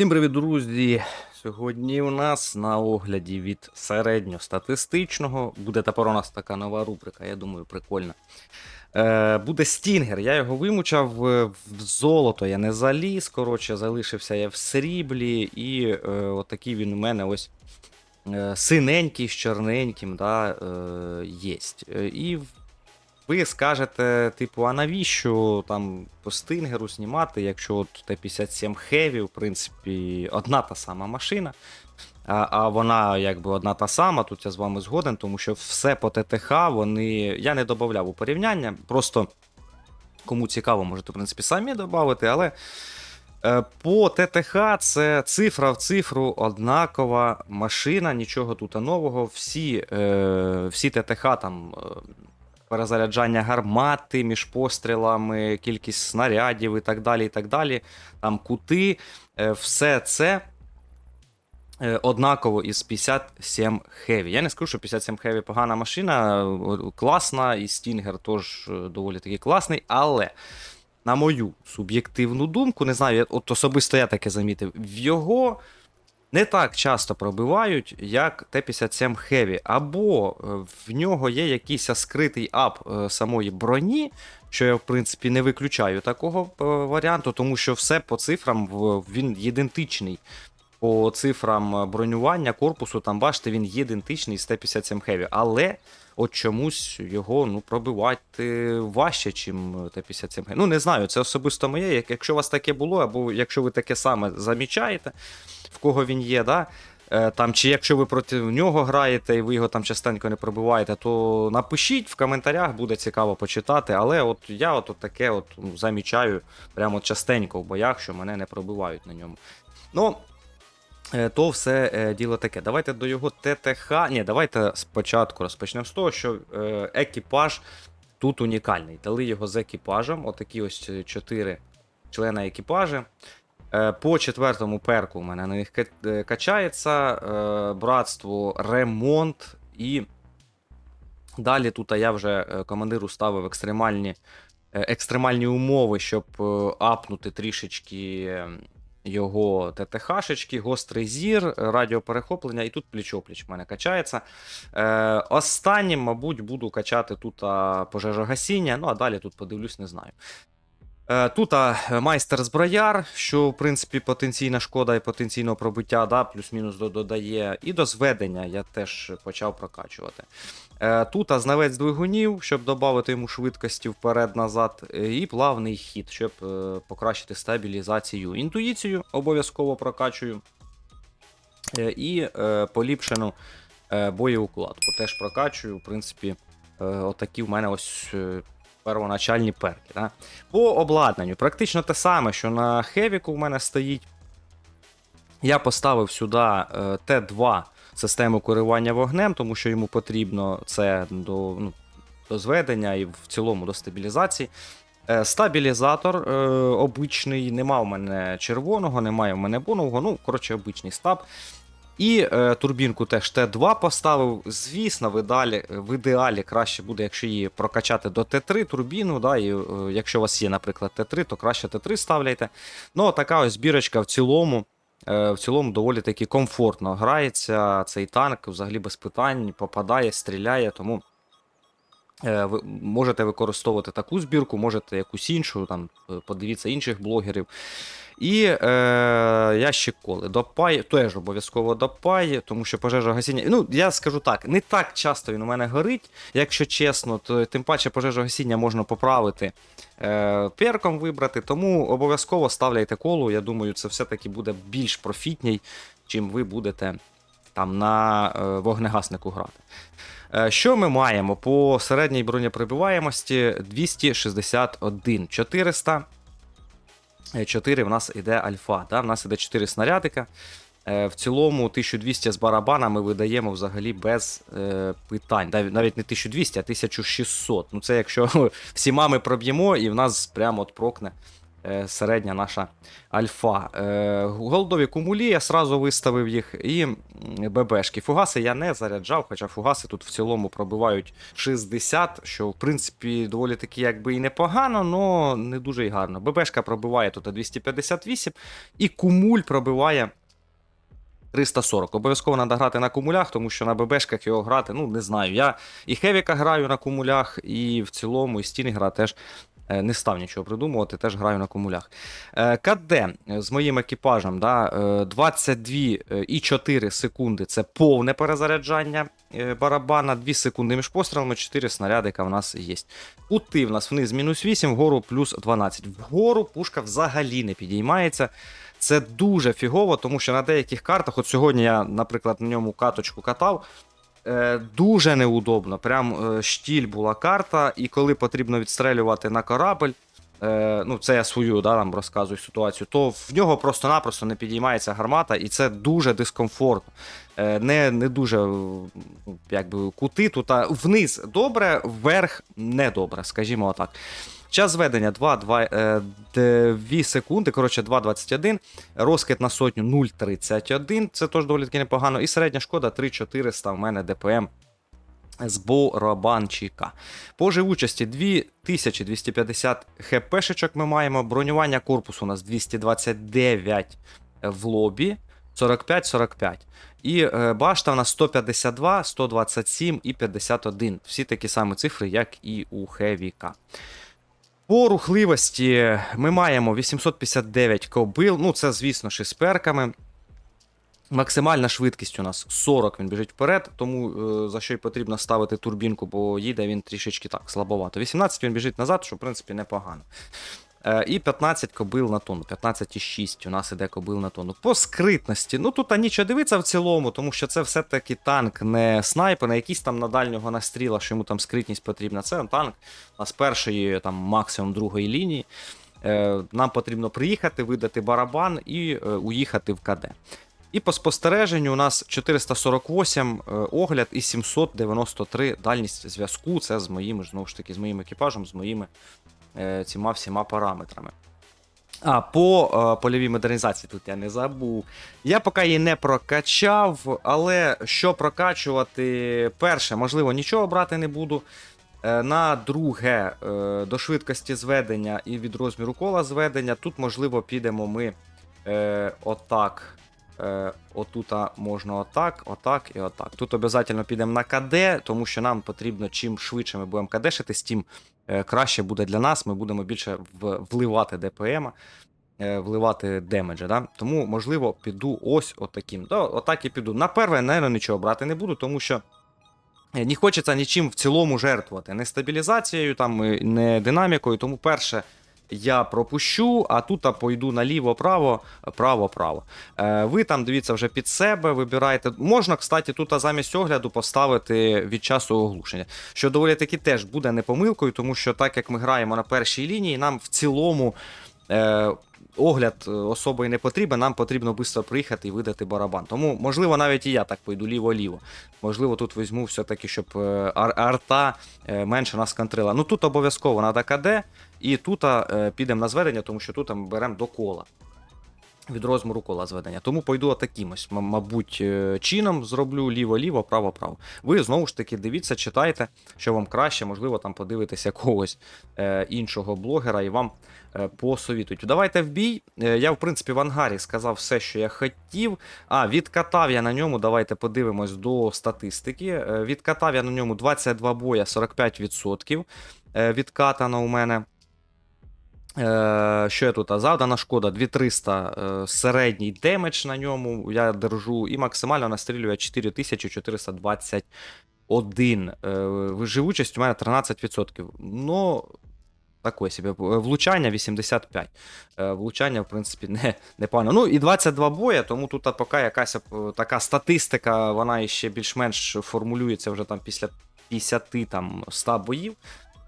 Всім привіт, друзі! Сьогодні у нас на огляді від середньостатистичного буде тепер у нас така нова рубрика, я думаю, прикольна. Е, буде стінгер. Я його вимучав е, в золото, я не заліз. Коротше, залишився я в сріблі, і е, отакий він у мене ось е, синенький з чорненьким, да, е, єсть. Е, І ви скажете, типу, а навіщо там по стингеру знімати, якщо от Т-57 Heavy, в принципі, одна та сама машина. А, а вона якби одна та сама, тут я з вами згоден, тому що все по ТТХ вони. Я не додавав у порівняння. Просто кому цікаво, можете, в принципі, самі додати, але е, по ТТХ це цифра в цифру однакова машина, нічого тут нового. Всі, е, всі ТТХ там. Перезаряджання гармати між пострілами, кількість снарядів і так далі. і так далі. Там кути, е, все це е, однаково із 57 Heavy. Я не скажу, що 57 Heavy погана машина, е, класна, і Stinger теж доволі таки класний, але. На мою суб'єктивну думку, не знаю, от особисто я таке замітив, в його не так часто пробивають, як Т-57 Heavy. Або е, в нього є якийсь скритий ап е, самої броні, що я, в принципі, не виключаю такого е, варіанту, тому що все по цифрам він ідентичний. По цифрам бронювання корпусу, там бачите, він ідентичний з Т-57 Heavy. Але от чомусь його ну, пробивати важче, чим Т-57 Heavy. Ну, не знаю, це особисто моє. Якщо у вас таке було, або якщо ви таке саме замічаєте, в кого він є, да? Е, Там, чи якщо ви проти нього граєте і ви його там частенько не пробиваєте, то напишіть в коментарях, буде цікаво почитати. Але от я от, таке от ну, замічаю прямо частенько в боях, що мене не пробивають на ньому. Ну, е, то все е, діло таке. Давайте до його ТТХ. Ні, давайте спочатку розпочнемо з того, що е, екіпаж тут унікальний. Дали його з екіпажем. Отакі ось е, чотири члени екіпажа. Е, По четвертому перку у мене на них е, качається е, братство ремонт. І далі тут я вже е, командиру ставив екстремальні, е, екстремальні умови, щоб е, апнути трішечки е, його ТТХшечки, гострий зір, радіоперехоплення, і тут пліч-опліч в мене качається. Е, останнім, мабуть, буду качати тут пожежогасіння, ну а далі тут подивлюсь, не знаю. Е, Тут майстер зброяр, що в принципі потенційна шкода і потенційного пробиття, да, плюс-мінус додає. І до зведення я теж почав прокачувати. Е, Тут знавець двигунів, щоб додати йому швидкості вперед-назад, е, і плавний хід, щоб покращити стабілізацію. Інтуїцію обов'язково прокачую. І поліпшену боєукладку теж прокачую. В принципі, отакі в мене ось первоначальні перки. Да? По обладнанню практично те саме, що на Хевіку в мене стоїть. Я поставив сюди е, Т2 систему керування вогнем, тому що йому потрібно це до, ну, до зведення і в цілому до стабілізації. Е, Стабілізатор е, обичний, нема в мене червоного, немає в мене бонового, ну, коротше, обичний стаб. І е, турбінку теж Т2 поставив. Звісно, в ідеалі, в ідеалі краще буде, якщо її прокачати до Т3 турбіну. Да, і, е, якщо у вас є, наприклад, Т3, то краще Т3 ставляйте. Ну, така ось збірочка в цілому. е, В цілому доволі таки комфортно грається цей танк, взагалі без питань, попадає, стріляє, тому е, ви можете використовувати таку збірку, можете якусь іншу, там, е, подивіться інших блогерів. І е, ящик коли. Допай, теж обов'язково допай, тому що пожежа гасіння. Ну, я скажу так, не так часто він у мене горить, якщо чесно, то тим паче пожежа гасіння можна поправити е, перком вибрати, тому обов'язково ставляйте колу. Я думаю, це все-таки буде більш профітній, чим ви будете там на е, вогнегаснику грати. Е, Що ми маємо по середній бронепробиваємості 261 400. 4 в нас іде альфа. Да? В нас іде 4 снарядика. Е, В цілому 1200 з барабана ми видаємо взагалі без е, питань. Нав- Навіть не 1200, а 1600. Ну це якщо всіма ми проб'ємо, і в нас прямо от прокне е, середня наша альфа. Е, голдові кумулі, я сразу виставив їх, і ББшки. Фугаси я не заряджав, хоча фугаси тут в цілому пробивають 60, що в принципі доволі таки якби і непогано, але не дуже й гарно. ББшка пробиває тут 258, і кумуль пробиває 340. Обов'язково треба грати на кумулях, тому що на ББшках його грати, ну не знаю. Я і Хевіка граю на кумулях, і в цілому, і Стінгера теж е, не став нічого придумувати, теж граю на кумулях. Е, КД е, з моїм екіпажем да, е, 22,4 секунди це повне перезаряджання е, барабана, 2 секунди між пострілами, 4 снарядика в нас є. Кути в нас вниз мінус 8, вгору плюс 12. Вгору пушка взагалі не підіймається. Це дуже фігово, тому що на деяких картах, от сьогодні я, наприклад, на ньому каточку катав. Е, дуже неудобно. Прям е, штіль була карта, і коли потрібно відстрелювати на корабль, е, ну це я свою да, там розказую ситуацію, то в нього просто-напросто не підіймається гармата, і це дуже дискомфортно. Не, не дуже ну, якби, кути тут а вниз добре, вверх не добре, скажімо отак. Час зведення 2, 2, е, 2 секунди, коротше 2,21. Розкид на сотню 0,31. Це теж доволі таки непогано. І середня шкода 3,400 в мене ДПМ з барабанчика. По живучості 2250 хпшечок ми маємо. Бронювання корпусу у нас 229 в лобі. 45-45. І е, башта у нас 152, 127 і 51. Всі такі самі цифри, як і у Хевіка. По рухливості ми маємо 859 кобил. Ну, це, звісно ж, з перками. Максимальна швидкість у нас 40, він біжить вперед, тому е, за що й потрібно ставити турбінку, бо їде він трішечки так слабовато. 18 він біжить назад, що в принципі непогано. Е, і 15 кобил на тонну. 15,6 у нас іде кобил на тонну. По скритності, ну тут а нічого дивиться в цілому, тому що це все-таки танк, не снайпер, не якийсь там на дальнього настріла, що йому там скритність потрібна. Це танк у нас першої, там максимум другої лінії. Е, Нам потрібно приїхати, видати барабан і е, уїхати в КД. І по спостереженню у нас 448 е, огляд і 793 дальність зв'язку. Це з моїм, знову ж таки, з моїм екіпажем, з моїми е, ціма всіма параметрами. А по е, польовій модернізації тут я не забув. Я поки її не прокачав, але що прокачувати, перше, можливо, нічого брати не буду. Е, На друге, до швидкості зведення і від розміру кола зведення. Тут, можливо, підемо ми е, отак. Е, отута можна отак, отак і отак. Тут обов'язково підемо на КД, тому що нам потрібно, чим швидше ми будемо кадешитись, тим краще буде для нас. Ми будемо більше вливати ДПМ, е, вливати демеджа. Да? Тому, можливо, піду ось отаким. Да, отак і піду. На перше, напевно, нічого брати не буду, тому що. е, Не хочеться нічим в цілому жертвувати. Не стабілізацією, там, не динамікою. Тому перше я пропущу, а тут пойду наліво-право, право-право. Е, ви там дивіться вже під себе, вибирайте. Можна, кстати, тут замість огляду поставити від часу оглушення. Що доволі таки теж буде не помилкою, тому що так як ми граємо на першій лінії, нам в цілому. Е, Огляд е, особо і не потрібен, нам потрібно швидко приїхати і видати барабан. Тому, можливо, навіть і я так пойду ліво-ліво. Можливо, тут візьму все-таки, щоб е, ар- арта е, менше нас контрила. Ну тут обов'язково на КД, і тут е, підемо на зведення, тому що тут ми беремо до кола. Від розміру кола зведення. Тому пойду отаким ось, мабуть, е, чином зроблю ліво-ліво, право-право. Ви знову ж таки дивіться, читайте, що вам краще, можливо, там подивитися якогось е, іншого блогера і вам е, посовітують. Давайте в бій. Е, я, в принципі, в ангарі сказав все, що я хотів. А, відкатав я на ньому. Давайте подивимось до статистики. Е, відкатав я на ньому 22 боя, 45% е, відкатано у мене. Е, що я тут? Завдана шкода 2300 е, середній демедж на ньому я держу, і максимально настрілює 4421. Е, живучість у мене 13%. Ну, такое собі. Влучання 85. Е, Влучання, в принципі, не, непогано. Ну і 22 боя, тому тут поки якась така статистика, вона ще більш-менш формулюється вже там після 50 там, 100 боїв.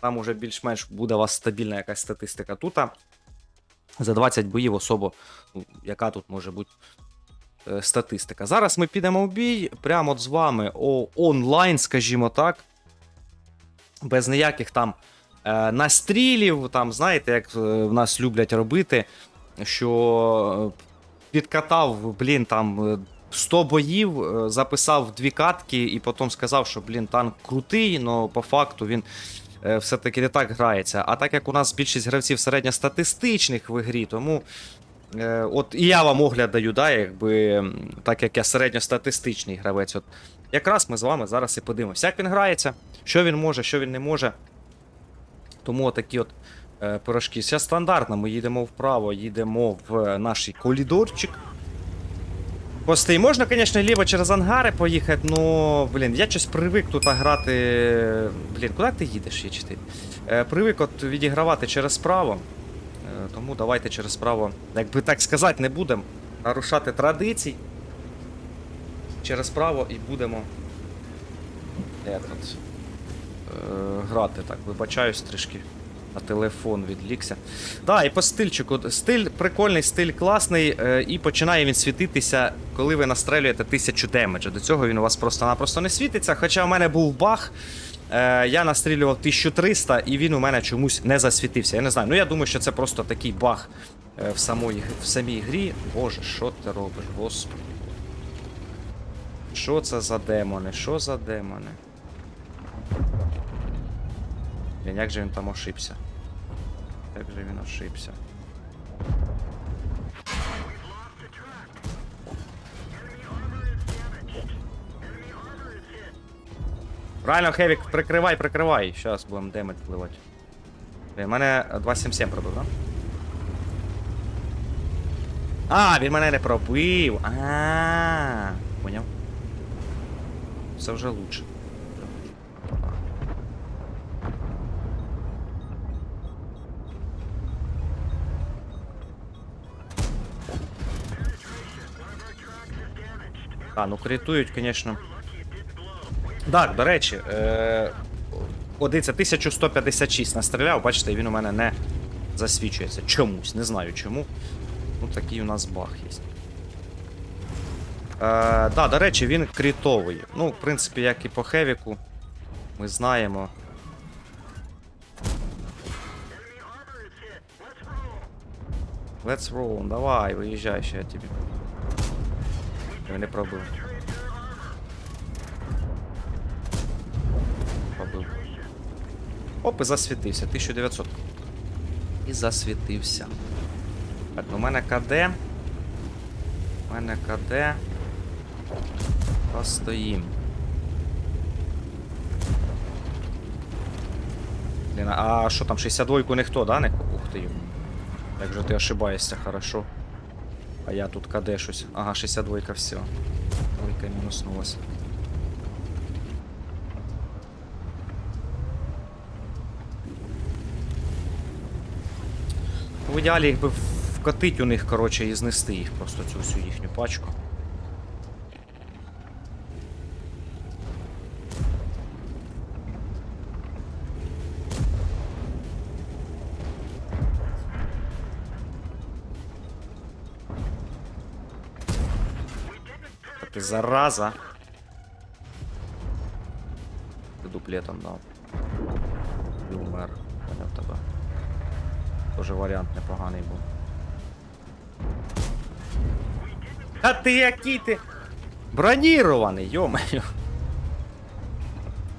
Там уже більш-менш буде у вас стабільна якась статистика. Тут за 20 боїв особо, ну, яка тут може бути е, статистика. Зараз ми підемо в бій прямо з вами онлайн, скажімо так. Без ніяких там е, настрілів, там, знаєте, як е, в нас люблять робити, що підкатав, блін, там. е, 100 боїв, записав дві катки і потім сказав, що блін, танк крутий, але по факту він все-таки не так грається. А так як у нас більшість гравців середньостатистичних в ігрі, тому е, от і я вам огляд даю, да, якби, так як я середньостатистичний гравець. От якраз ми з вами зараз і подивимося, як він грається, що він може, що він не може. Тому отакі от е, пирожки. Зараз стандартно ми їдемо вправо, їдемо в е, наш коридорчик. Пости, можна, звісно, ліво через ангари поїхати, но, блін, я щось привик тут грати. Блін, куди ти їдеш, є 4? Е, привик от відігравати через право. Е, тому давайте через право, якби так сказати, не будемо нарушати традицій. Через право і будемо этот, е, грати. Так, вибачаюсь трішки. На телефон відлікся. Да, і по стильчику. Стиль прикольний, стиль класний, е, і починає він світитися, коли ви настрелюєте 1000 демеджа. До цього він у вас просто-напросто не світиться. Хоча в мене був баг. Е, я настрілював 1300 і він у мене чомусь не засвітився. Я не знаю. Ну я думаю, що це просто такий баг е, в, самої, в самій грі. Боже, що ти робиш, господи. Що це за демони? Що за демони? Блін, як же він там ошибся? Як же він ошибся? Правильно, Хевік, прикривай, прикривай. Зараз будемо демедж впливати. Блін, мене 277 пробив, да? А, він мене не пробив. А, поняв. Це вже лучше. А, ну критують, звісно. Так, до речі, е... О, дивіться, 1156 настріляв, бачите, він у мене не засвічується. Чомусь, не знаю чому. Ну такий у нас баг є. Е, да, до речі, він крітовий. Ну, в принципі, як і по Хевіку. Ми знаємо. Let's roll, давай, виїжджай, ще я тобі. Не пробив. Пробив. Оп, і засвітився. 1900. І засвітився. Так, ну у мене КД. У мене КД. Постоїм. Блін, а що там, 62-ку ніхто, да? Не ух ти. Як же ти ошибаєшся, хорошо. А я тут КД щось. Ага, 62 все. Двойка мінуснулась. В ідеалі якби вкатить у них, коротше, і знести їх просто цю всю їхню пачку. Ти зараза. Ти дуплетом дав. І умер. Поняв тебе. Тоже варіант непоганий був. А ти який ти? Бронірований, йо-моє.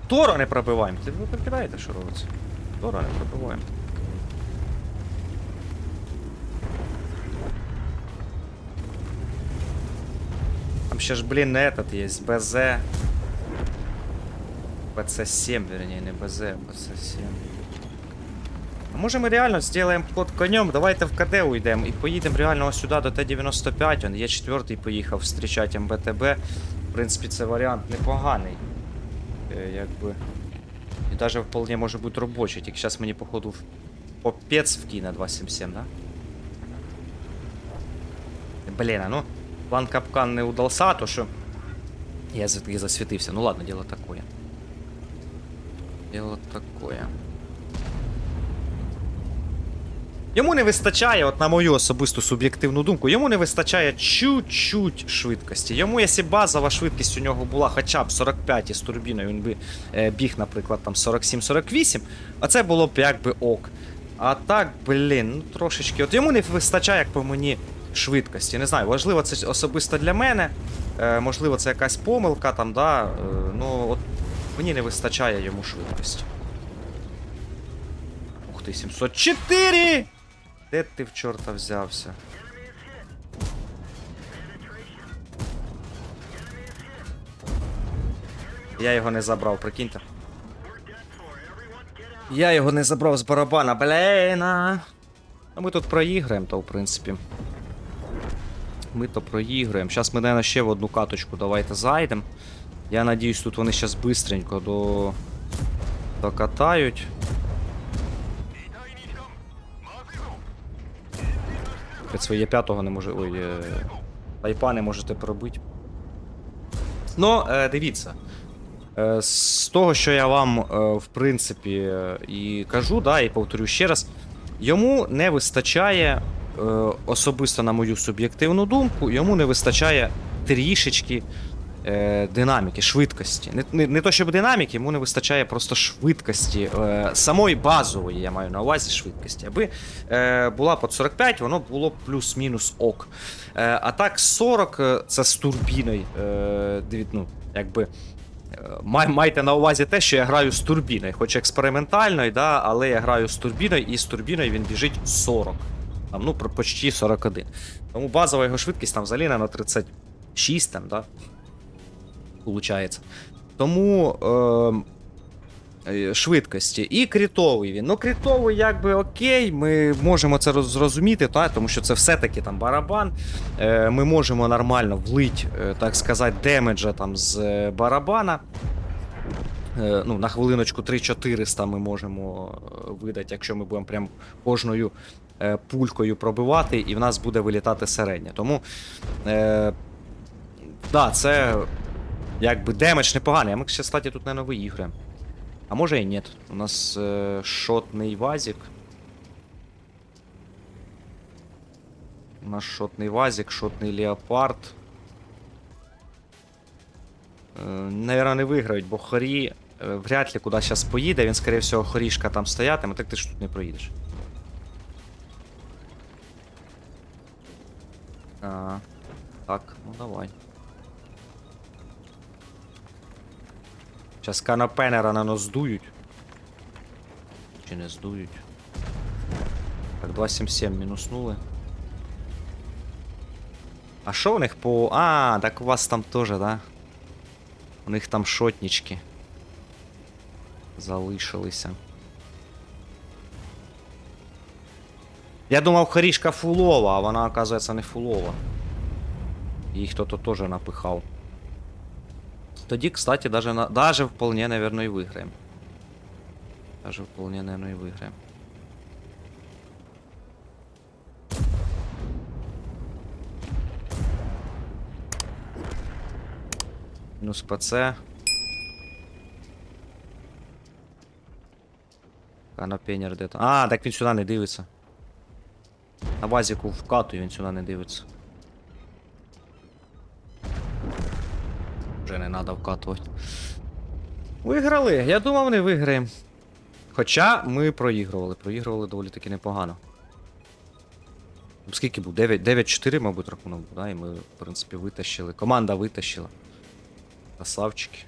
Торо не пробиваємо. Ти ви прикидаєте, що робиться? Торо не пробиваємо. Там ж, блін, этот є, БЗ. БЦ-7, вернее, не БЗ, а БЦ-7. А може ми реально зробимо ход конем, давайте в КД уйдемо і поїдемо реально ось сюди до Т-95, он є четвертий поїхав зустрічати МБТБ. В принципі, це варіант непоганий. Е, якби. І навіть вполне може бути робочий, тільки зараз мені, походу, попець вкине 277, да? Блін, а ну, план капкан не удался, то що я все-таки. Ну ладно, дело такое. Дело такое. Йому не вистачає, от на мою особисту суб'єктивну думку, йому не вистачає чуть-чуть швидкості. Йому, якщо базова швидкість у нього була хоча б 45 із турбіною, він би е, біг, наприклад, там 47-48, а це було б якби ок. А так, блін, ну трошечки. От йому не вистачає, як по мені, швидкості. Не знаю, важливо це особисто для мене. Е, можливо, це якась помилка там, да. Е, ну, от мені не вистачає йому швидкості. Ух ти, 704! Де ти в чорта взявся? Я його не забрав, прикиньте. Я його не забрав з барабана, блейна. Ну ми тут проіграємо, то в принципі. Ми то проіграємо. Зараз ми, наверное, ще в одну каточку давайте зайдемо. Я надіюсь, тут вони зараз бистренько до... докатають. Своє п'ятого не може. Ой, е... тайпа не можете пробити. Ну, е, дивіться. Е, з того, що я вам, е, в принципі, е, і кажу, да, і повторю ще раз, йому не вистачає, е, особисто на мою суб'єктивну думку, йому не вистачає трішечки е, динаміки, швидкості. Не, не, не то, щоб динаміки, йому не вистачає просто швидкості. Е, самої базової, я маю на увазі швидкості. Аби е, була під 45, воно було плюс-мінус ок. Е, а так 40 е, це з турбіною. Е, ну, якби. Е, Май, майте на увазі те, що я граю з турбіною, хоч експериментально, да, але я граю з турбіною, і з турбіною він біжить 40. Там, ну, про- почти 41. Тому базова його швидкість там взагалі на 36, там, да, Получається. Тому е, е, швидкості. І крітовий він. Ну, крітовий, якби окей, ми можемо це зрозуміти, та, тому що це все-таки там барабан. Е, ми можемо нормально влить, е, так сказати, демеджа там з е, барабана. Е, ну, на хвилиночку 3-400 ми можемо е, видати, якщо ми будемо прям кожною пулькою пробивати, і в нас буде вилітати середня. Тому. Е, да, це якби демедж непоганий. А ми, ще, кстати, тут, наверное, виіграємо. А може і ні. У нас е, шотний вазик. У нас шотний вазик, шотний леопард. Е, Наверно, не виграють, бо хорі е, вряд ли куди зараз поїде. Він, скоріше всього, хорішка там стоятиме, так ти ж тут не проїдеш. А, так, ну давай. Зараз канапенера на нас здують. Чи не здують? Так, 277 мінуснули. А що у них по. А, так у вас там теж, да? У них там шотнички. Залишилися. Я думав, хорішка фулова, а вона, оказується, не фулова. Їх хто-то теж напихав. Тоді, кстати, даже, на, даже вполне, наверное, и выиграем. Даже вполне, наверное, и выиграем. Мінус ПЦ. Канапенер де там. А, так він сюди не дивиться. На базіку вкатує, він сюди не дивиться. Вже не треба вкатувати. Виграли. Я думав, не виграємо. Хоча ми проігрували. Проігрували доволі таки непогано. Скільки був? 9 9-4, мабуть, рахунок був, да? І ми, в принципі, витащили. Команда витащила. Красавчики.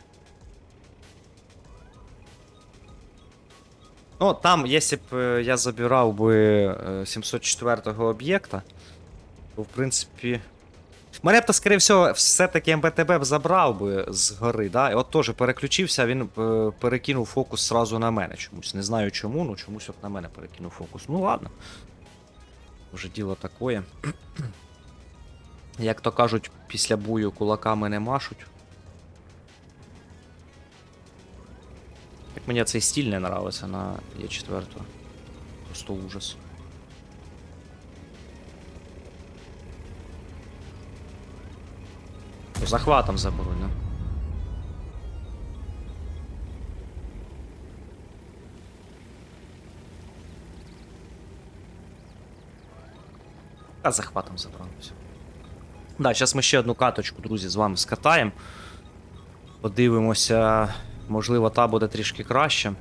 Ну, там, якщо б е, я забирав би е, 704-го об'єкта, то, в принципі. Мене б то, скоріше всього, все-таки МБТБ б забрав би з гори, да? І от теж переключився, він е, перекинув фокус сразу на мене чомусь. Не знаю чому, ну чомусь от на мене перекинув фокус. Ну ладно. Вже діло таке. Як то кажуть, після бою кулаками не машуть. Як мені цей стиль не нравиться на Е4. Просто ужас. Захватом заберу, да? А захватом забрали. Да, зараз ми ще одну каточку, друзі, з вами скатаємо. Подивимося, можливо, та буде трішки краще.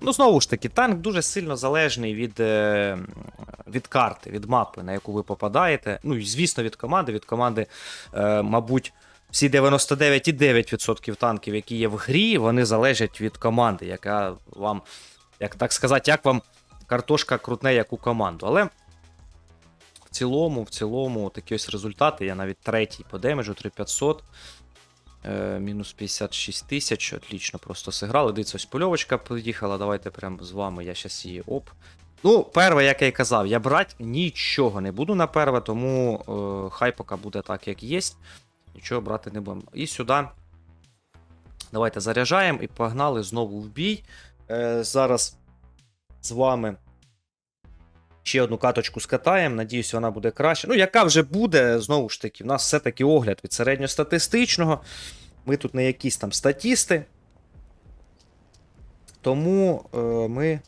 Ну, знову ж таки, танк дуже сильно залежний від, е, від карти, від мапи, на яку ви попадаєте. Ну, і звісно, від команди. Від команди, е, мабуть, всі 99,9% танків, які є в грі, вони залежать від команди, яка вам, як так сказати, як вам картошка крутне, яку команду. Але в цілому, в цілому, такі ось результати. Я навіть третій по демеджу, 3500. Е, мінус 56 тисяч. Отлично, просто сыграли. Дивіться, ось польовочка поїхала. Давайте прямо з вами. Я щас її оп. Ну, перше, як я й казав, я брати нічого не буду на перве, тому е, хай поки буде так, як є. Нічого брати не будемо. І сюди. Давайте заряджаємо і погнали знову в бій. Е, зараз з вами ще одну каточку скатаємо. Надіюсь, вона буде краще. Ну, яка вже буде, знову ж таки, в нас все-таки огляд від середньостатистичного. Ми тут не якісь там статісти. Тому е, ми.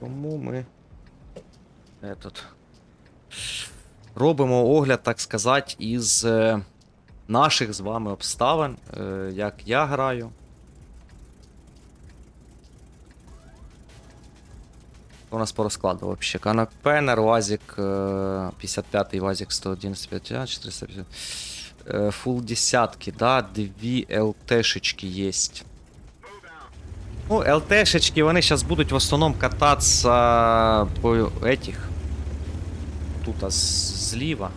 Тому ми. Этот, робимо огляд, так сказати, із е, наших з вами обставин, е, як я граю. У нас по розкладу вообще. Пенер, е, 55-й, Вазик 111, 5, 450. Е, Фул десятки, да, дві ЛТшечки есть. Ну, ЛТшечки, вони зараз будуть в основному кататися по этих. Тут зліва.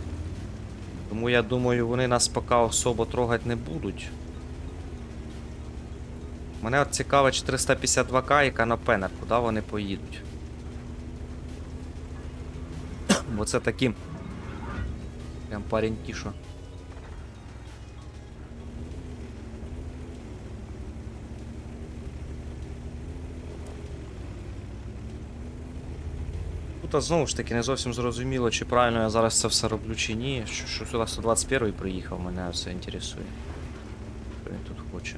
Тому я думаю, вони нас поки особо трогати не будуть. Мене от цікаво 452к і Канопенер, куди вони поїдуть. Бо це такі. Прям пареньки, що. Тут знову ж таки не зовсім зрозуміло, чи правильно я зараз це все роблю, чи ні. Що, що сюди 121 приїхав, мене все інтересує. Що він тут хоче.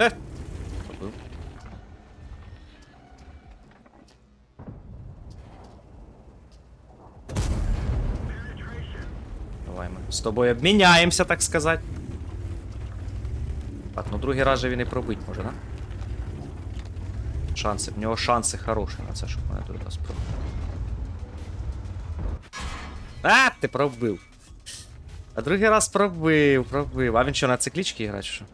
Е! Забив. Давай ми з тобою обміняємося, так сказати. Так, ну другий раз же він і пробить може, да? Шанси, в нього шанси хороші на це, щоб мене другий раз пробив. А, ти пробив. А другий раз пробив, пробив. А він що, на циклічки грає, чи що?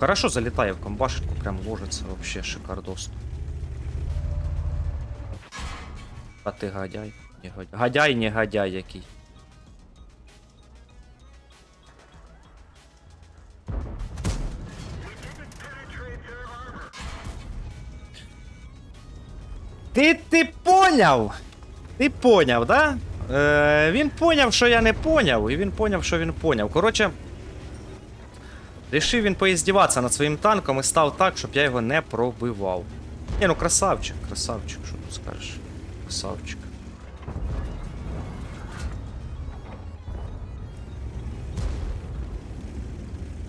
Хорошо залітає в комбашку, прям ложиться вообще шикардосно. А ти гадяй. Негодяй. Гадяй, негодяй який. Ти ти поняв? Ти поняв, да? Е, він поняв, що я не поняв, і він поняв, що він поняв. Коротше. Рішив він поїздіватися над своїм танком і став так, щоб я його не пробивав. Ні, ну красавчик, красавчик, що тут скажеш? Красавчик.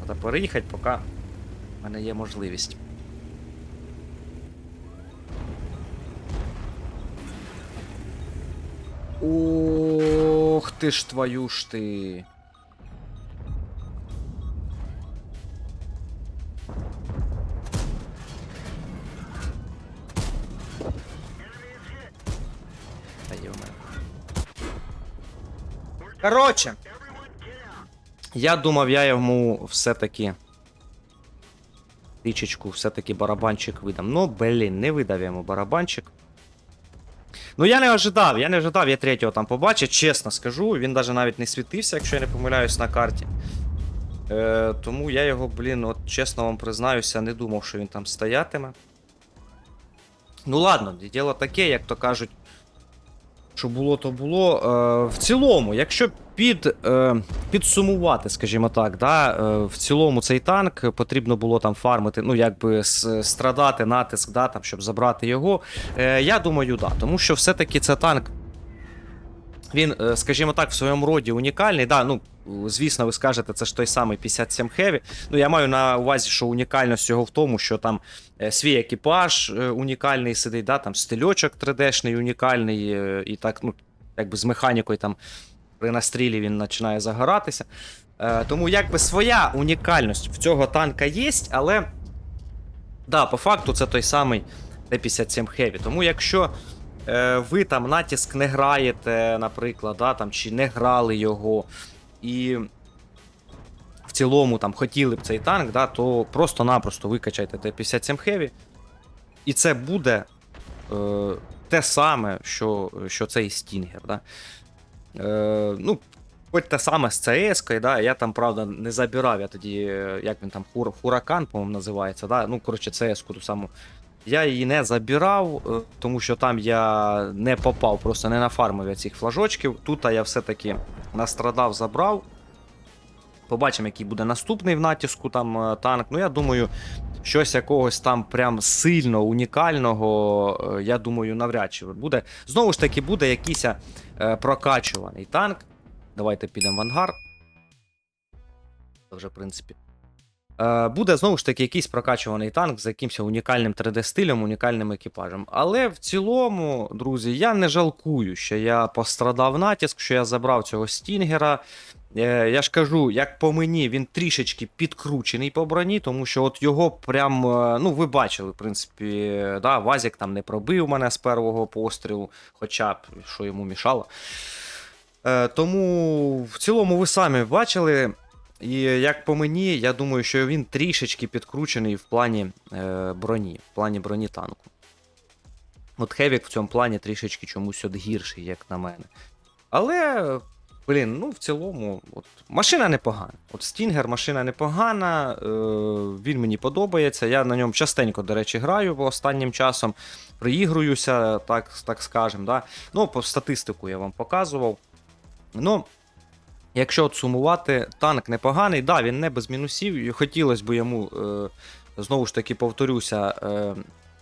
Треба переїхати, поки в мене є можливість. Ох ти ж твою ж ти. Та йоме. Короче. Я думав, я йому все-таки. Тичечку, все-таки барабанчик видам. Ну, блін, не видав я йому барабанчик. Ну, я не ожидав, я не ожидав, я третього там побачив, чесно скажу. Він навіть навіть не світився, якщо я не помиляюсь на карті. Е, тому я його, блін, от чесно вам признаюся, не думав, що він там стоятиме. Ну ладно, діло таке, як то кажуть. Що було, то було. Е, в цілому, якщо під, е, підсумувати, скажімо так, да, е, в цілому цей танк потрібно було там фармити, ну якби страдати натиск, да, там, щоб забрати його. Я думаю, да. Тому що все-таки це танк Він, скажімо так, в своєму роді унікальний. Да, ну, звісно, ви скажете, це ж той самий 57 Heavy. Ну, я маю на увазі, що унікальність його в тому, що там е, свій екіпаж е, унікальний сидить, да, там стильочок 3D-шний унікальний, е, і так, ну, якби з механікою там при настрілі він починає загоратися. Тому якби своя унікальність в цього танка є, але да, по факту це той самий Т-57 Heavy. Тому якщо ви там натиск не граєте, наприклад, да, там, чи не грали його, і в цілому там хотіли б цей танк, да, то просто-напросто викачайте Т-57 Heavy, і це буде е, те саме, що, що цей Стінгер. Да. Е, ну, Хоч те саме з CS, да, я там, правда, не забирав, я тоді, е, як він там, Хуракан, по-моєму, називається, да? ну, коротше, CS ту саму. Я її не забирав, е, тому що там я не попав, просто не нафармив я цих флажочків. Тут я все-таки настрадав, забрав. Побачимо, який буде наступний в натиску там е, танк. Ну, я думаю, щось якогось там прям сильно унікального, е, я думаю, навряд чи буде. Знову ж таки, буде якийсь прокачуваний танк. Давайте підемо в ангар. Це вже, в принципі. Е, Буде знову ж таки якийсь прокачуваний танк з якимось унікальним 3D-стилем, унікальним екіпажем. Але в цілому, друзі, я не жалкую, що я пострадав натиск, що я забрав цього стінгера. Е, Я ж кажу, як по мені, він трішечки підкручений по броні, тому що от його прям, е, ну, ви бачили, в принципі, да, Вазік там не пробив мене з першого пострілу, хоча б що йому мішало. Тому в цілому ви самі бачили. І як по мені, я думаю, що він трішечки підкручений в плані е, броні, в плані броні танку. От Хевік в цьому плані трішечки чомусь от гірший, як на мене. Але, блін, ну в цілому, от, машина непогана. От Стінгер машина непогана, е, він мені подобається. Я на ньому частенько, до речі, граю останнім часом. Приігруюся, так, так скажем. Да? Ну, по статистику я вам показував. Ну, якщо от сумувати, танк непоганий, да, він не без мінусів. Хотілося б йому, е, знову ж таки, повторюся, е,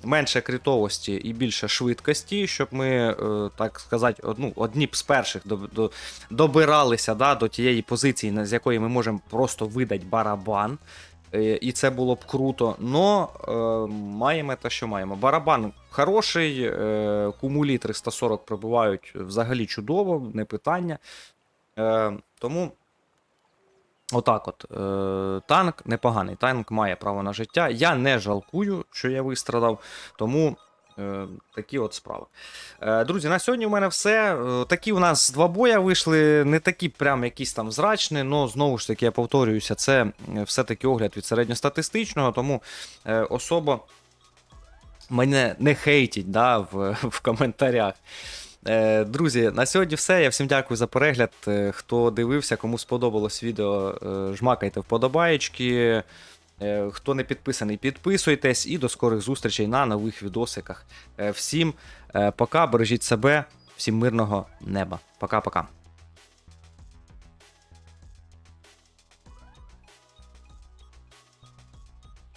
менше критовості і більше швидкості, щоб ми, е, так сказати, одну, одні б з перших до, до, добиралися да, до тієї позиції, з якої ми можемо просто видати барабан. І це було б круто. Но е, маємо те, що маємо. Барабан хороший, е, кумулі 340 пробивають взагалі чудово, не питання. Е, тому отак от. Е, танк непоганий. Танк має право на життя. Я не жалкую, що я вистрадав, тому. е, Такі от справи. Е, Друзі, на сьогодні у мене все. Е, Такі у нас два боя вийшли, не такі прям якісь там зрачні, але знову ж таки, я повторююся, це все-таки огляд від середньостатистичного, тому особо мене не хейтіть да, в, в коментарях. Е, Друзі, на сьогодні все. Я всім дякую за перегляд. Е, Хто дивився, кому сподобалось відео, е, жмакайте вподобаєчки. Хто не підписаний, підписуйтесь і до скорих зустрічей на нових відосиках. Всім пока, бережіть себе, всім мирного неба. Пока-пока.